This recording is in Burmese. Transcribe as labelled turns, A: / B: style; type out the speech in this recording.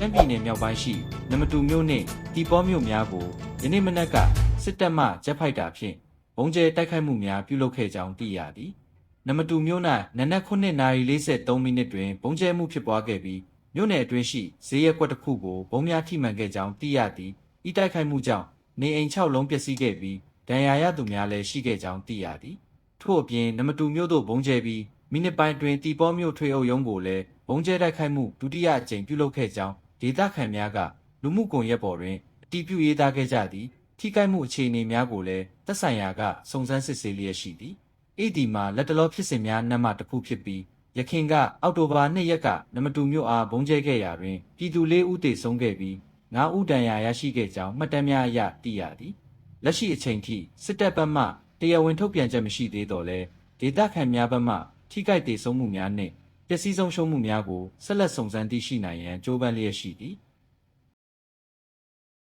A: တမ်းပြည်နယ်မြောက်ပိုင်းရှိနမတူမြို့နှင့်တီပေါမြို့များကိုယနေ့မနက်ကစစ်တပ်မှဂျက်ဖိုက်တာဖြင့်ဘုံကျဲတိုက်ခိုက်မှုများပြုလုပ်ခဲ့ကြောင်းသိရသည်နမတူမြို့၌နနက်9:43မိနစ်တွင်ဘုံကျဲမှုဖြစ်ပွားခဲ့ပြီးမြို့နယ်အတွင်းရှိဈေးရက်ကွက်တစ်ခုကိုဘုံများထိမှန်ခဲ့ကြောင်းသိရသည်ဤတိုက်ခိုက်မှုကြောင့်နေအိမ်6လုံးပျက်စီးခဲ့ပြီးဒဏ်ရာရသူများလည်းရှိခဲ့ကြောင်းသိရသည်ထို့အပြင်နမတူမြို့သို့ဘုံကျဲပြီးမိနစ်ပိုင်းတွင်တီပေါမြို့ထွေအုပ်ရုံးကိုလည်းဘုံကျဲတိုက်ခိုက်မှုဒုတိယအကြိမ်ပြုလုပ်ခဲ့ကြောင်း ဒေသခံများကလူမှုကွန်ရက်ပေါ်တွင်အတည်ပြုရေးသားခဲ့ကြသည်ထိခိုက်မှုအခြေအနေများကိုလည်းသက်ဆိုင်ရာကစုံစမ်းစစ်ဆေးလျက်ရှိသည်အေဒီမှာလက်တလောဖြစ်စဉ်များနံမှတစ်ခုဖြစ်ပြီးရခင်ကအောက်တိုဘာ2ရက်ကနမတူမြို့အားဘုံကျဲခဲ့ရာတွင်ပြည်သူ၄ဦးသေဆုံးခဲ့ပြီး9ဦးဒဏ်ရာရရှိခဲ့ကြောင်းမှတ်တမ်းများအရသိရသည်လက်ရှိအချိန်ထိစစ်တပ်ဘက်မှတရားဝင်ထုတ်ပြန်ချက်မရှိသေးတော့လဲဒေသခံများဘက်မှထိခိုက်ဒေဆုံးမှုများနှင့် ပျက်စီးဆုံးရှုံးမှုများကိုဆက်လက်စုံစမ်းသိရှိနိုင်ရန်ကြိုးပမ်းလျက်ရှိသည်